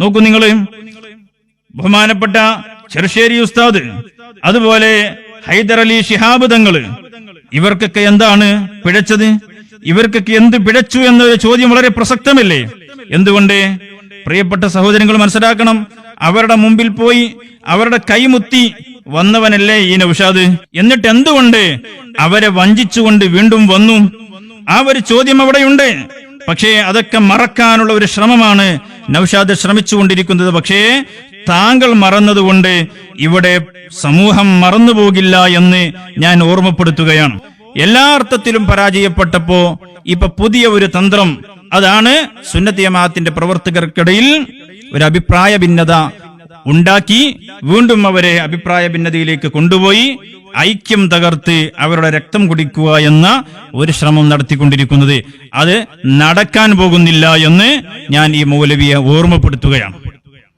നോക്കൂ നിങ്ങൾ ബഹുമാനപ്പെട്ട ചെറുശ്ശേരി ഉസ്താദ് അതുപോലെ ഹൈദർ അലി ശിഹാബ് തങ്ങൾ. ഇവർക്കൊക്കെ എന്താണ് പിഴച്ചത്? ഇവർക്കൊക്കെ എന്ത് പിഴച്ചു എന്ന ചോദ്യം വളരെ പ്രസക്തമല്ലേ? എന്തുകൊണ്ട്? പ്രിയപ്പെട്ട സഹോദരങ്ങൾ മനസ്സിലാക്കണം. അവരുടെ മുമ്പിൽ പോയി അവരുടെ കൈമുത്തി വന്നവനല്ലേ ഈ നൌഷാദ് എന്നിട്ട് എന്തുകൊണ്ട് അവരെ വഞ്ചിച്ചുകൊണ്ട് വീണ്ടും വന്നു? ആ ഒരു ചോദ്യം അവിടെയുണ്ട്. പക്ഷേ അതൊക്കെ മറക്കാനുള്ള ഒരു ശ്രമമാണ് നൌഷാദ് ശ്രമിച്ചുകൊണ്ടിരിക്കുന്നത്. പക്ഷേ താങ്കൾ മറന്നതുകൊണ്ട് ഇവിടെ സമൂഹം മറന്നുപോകില്ല എന്ന് ഞാൻ ഓർമ്മപ്പെടുത്തുകയാണ്. എല്ലാ അർത്ഥത്തിലും പരാജയപ്പെട്ടപ്പോ ഇപ്പൊ പുതിയ ഒരു തന്ത്രം അതാണ് സുന്നത്തിയമാത്തിന്റെ പ്രവർത്തകർക്കിടയിൽ ഒരു അഭിപ്രായ ഭിന്നത ഉണ്ടാക്കി വീണ്ടും അവരെ അഭിപ്രായ ഭിന്നതയിലേക്ക് കൊണ്ടുപോയി ഐക്യം തകർത്ത് അവരുടെ രക്തം കുടിക്കുക എന്ന ഒരു ശ്രമം നടത്തിക്കൊണ്ടിരിക്കുന്നത്. അത് നടക്കാൻ പോകുന്നില്ല എന്ന് ഞാൻ ഈ മൗലവിയെ ഓർമ്മപ്പെടുത്തുകയാണ്.